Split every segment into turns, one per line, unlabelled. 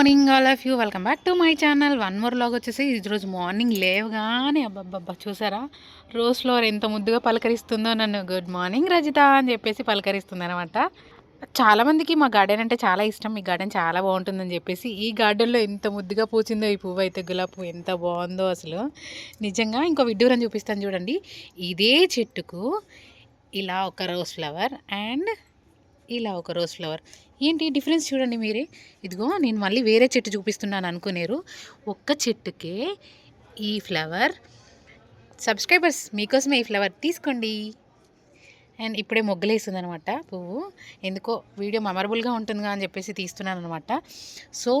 Morning all of you welcome back to my channel one more log వచ్చేసి ఈరోజు morning లేవగానే అబ్బబ్బబ్బా చూసారా? రోజ్ ఫ్లవర్ ఎంత ముద్దుగా పలకరిస్తుందో నన్ను గుడ్ మార్నింగ్ రజిత అని చెప్పేసి పలకరిస్తుంది అనమాట చాలామందికి మా గార్డెన్ అంటే చాలా ఇష్టం. మీ గార్డెన్ చాలా బాగుంటుందని చెప్పేసి ఈ గార్డెన్లో ఎంత ముద్దుగా పూచిందో ఈ పువ్వు అయితే గులాబీ పువ్వు ఎంత బాగుందో అసలు. నిజంగా ఇంకో విడ్డూరం చూపిస్తాను చూడండి. ఇదే చెట్టుకు ఇలా ఒక రోజ్ ఫ్లవర్ అండ్ ఇలా ఒక రోజ్ ఫ్లవర్ ఏంటి డిఫరెన్స్ చూడండి మీరే. ఇదిగో నేను మళ్ళీ వేరే చెట్టు చూపిస్తున్నాను అనుకునేరు. ఒక్క చెట్టుకే ఈ ఫ్లవర్. సబ్స్క్రైబర్స్ మీకోసమే ఈ ఫ్లవర్ తీసుకోండి. అండ్ ఇప్పుడే మొగ్గలేస్తుంది అనమాట పువ్వు. ఎందుకో వీడియో మెమరబుల్గా ఉంటుందిగా అని చెప్పేసి తీస్తున్నాను అనమాట సో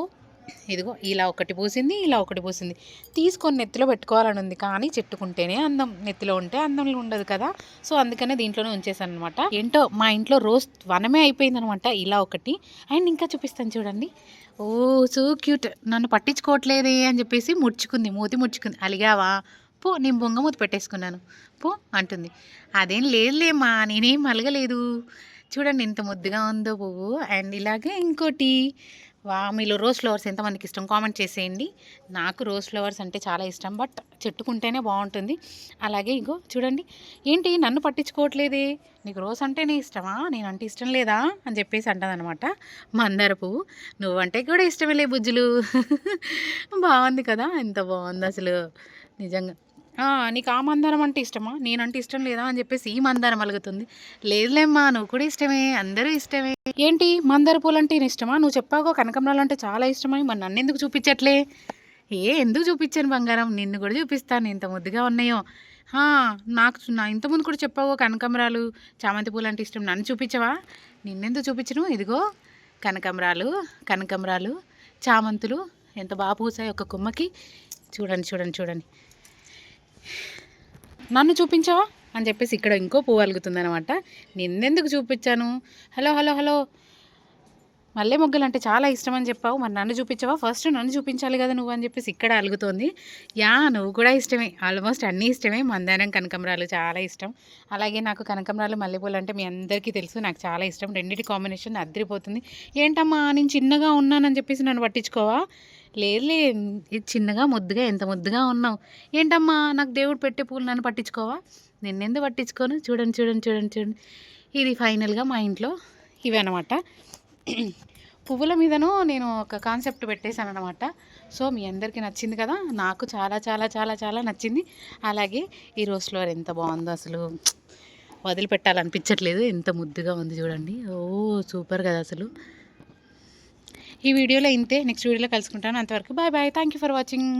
ఇదిగో ఇలా ఒకటి పూసింది ఇలా ఒకటి పూసింది. తీసుకొని నెత్తిలో పెట్టుకోవాలని ఉంది కానీ చెట్టుకుంటేనే అందం. నెత్తిలో ఉంటే అందంలో ఉండదు కదా. సో అందుకనే దీంట్లోనే ఉంచేసాను అనమాట ఏంటో మా ఇంట్లో రోజ్ వనమే అయిపోయింది అనమాట ఇలా ఒకటి. అండ్ ఇంకా చూపిస్తాను చూడండి. Oh so cute. నన్ను పట్టించుకోవట్లేదే అని చెప్పేసి ముడుచుకుంది మూతి ముడుచుకుంది. అలిగావా? పో నేను బొంగ మూతి పెట్టేసుకున్నాను. పో అంటుంది. అదేం లేదులేమ్మా నేనేం అలగలేదు. చూడండి ఎంత ముద్దుగా ఉందో పువ్వు. అండ్ ఇలాగే ఇంకోటి. వా మీలో రోజ్ ఫ్లవర్స్ ఎంతమందికి ఇష్టం? కామెంట్ చేసేయండి. నాకు రోజ్ ఫ్లవర్స్ అంటే చాలా ఇష్టం. బట్ చెట్టుకుంటేనే బాగుంటుంది. అలాగే ఇగో చూడండి. ఏంటి? నన్ను పట్టించుకోవట్లేదే. నీకు రోజ్ అంటేనే ఇష్టమా? నేనంటే ఇష్టం లేదా? అని చెప్పేసి అంటదనమాట మందార పువ్వు. నువ్వంటే కూడా ఇష్టమే లే బుజ్జులు. బాగుంది కదా? ఎంత బాగుంది అసలు. నిజంగా. నీకు ఆ మందారం అంటే ఇష్టమా? నేనంటే ఇష్టం లేదా అని చెప్పేసి ఈ మందారం అలుగుతుంది. లేదులేమ్మా నువ్వు కూడా ఇష్టమే అందరూ ఇష్టమే. ఏంటి? మందార పూలు అంటే నేను ఇష్టమా? నువ్వు చెప్పావు? కనకమరాలు అంటే చాలా ఇష్టమని మరి నన్ను ఎందుకు చూపించట్లే? ఏ ఎందుకు చూపించాను బంగారం? నిన్ను కూడా చూపిస్తాను ఎంత ముద్దుగా ఉన్నాయో. నాకు నా ఇంతకుముందు కూడా చెప్పావు కనకాంబరాలు? చామంతి పూలు అంటే ఇష్టం నన్ను చూపించవా? నిన్నెందుకు చూపించను? ఇదిగో కనకాంబరాలు కనకాంబరాలు చామంతులు ఎంత బాగా పూసాయి ఒక కొమ్మకి. చూడండి చూడండి చూడండి. నన్ను చూపించావా? అని చెప్పేసి ఇక్కడ ఇంకో పువ్వు అలుగుతుంది అనమాట నిన్నెందుకు చూపించాను? Hello hello hello. మల్లె మొగ్గలు అంటే చాలా ఇష్టం అని చెప్పావు. మరి నన్ను చూపించావా? ఫస్ట్ నన్ను చూపించాలి కదా నువ్వు అని చెప్పేసి ఇక్కడ అలుగుతోంది. యా నువ్వు కూడా ఇష్టమే. ఆల్మోస్ట్ అన్నీ ఇష్టమే. మందారం కనకంబరాలు చాలా ఇష్టం. అలాగే నాకు కనకంబరాలు మల్లెపూలు అంటే మీ అందరికీ తెలుసు. నాకు చాలా ఇష్టం. రెండింటి కాంబినేషన్ అద్దరిపోతుంది. ఏంటమ్మా నేను చిన్నగా ఉన్నానని చెప్పేసి నన్ను పట్టించుకోవా? లేదులే ఇది చిన్నగా ముద్దుగా ఎంత ముద్దుగా ఉన్నావు? ఏంటమ్మా నాకు దేవుడు పెట్టే పూలు నన్ను పట్టించుకోవా? నిన్నెందుకు పట్టించుకోను? చూడండి చూడండి చూడండి చూడండి. ఇది ఫైనల్గా మా ఇంట్లో ఇవి అనమాట పువ్వుల మీదను నేను ఒక కాన్సెప్ట్ పెట్టేశాను అనమాట సో మీ అందరికీ నచ్చింది కదా? నాకు చాలా చాలా చాలా చాలా నచ్చింది. అలాగే ఈ రోజ్ ఫ్లవర్ ఎంత బాగుందో అసలు వదిలిపెట్టాలనిపించట్లేదు. ఎంత ముద్దుగా ఉంది చూడండి. ఓ సూపర్ కదా అసలు. ఈ వీడియోలో ఇంతే. నెక్స్ట్ వీడియోలో కలుసుకుంటాను. అంతవరకు bye bye. Thank you for watching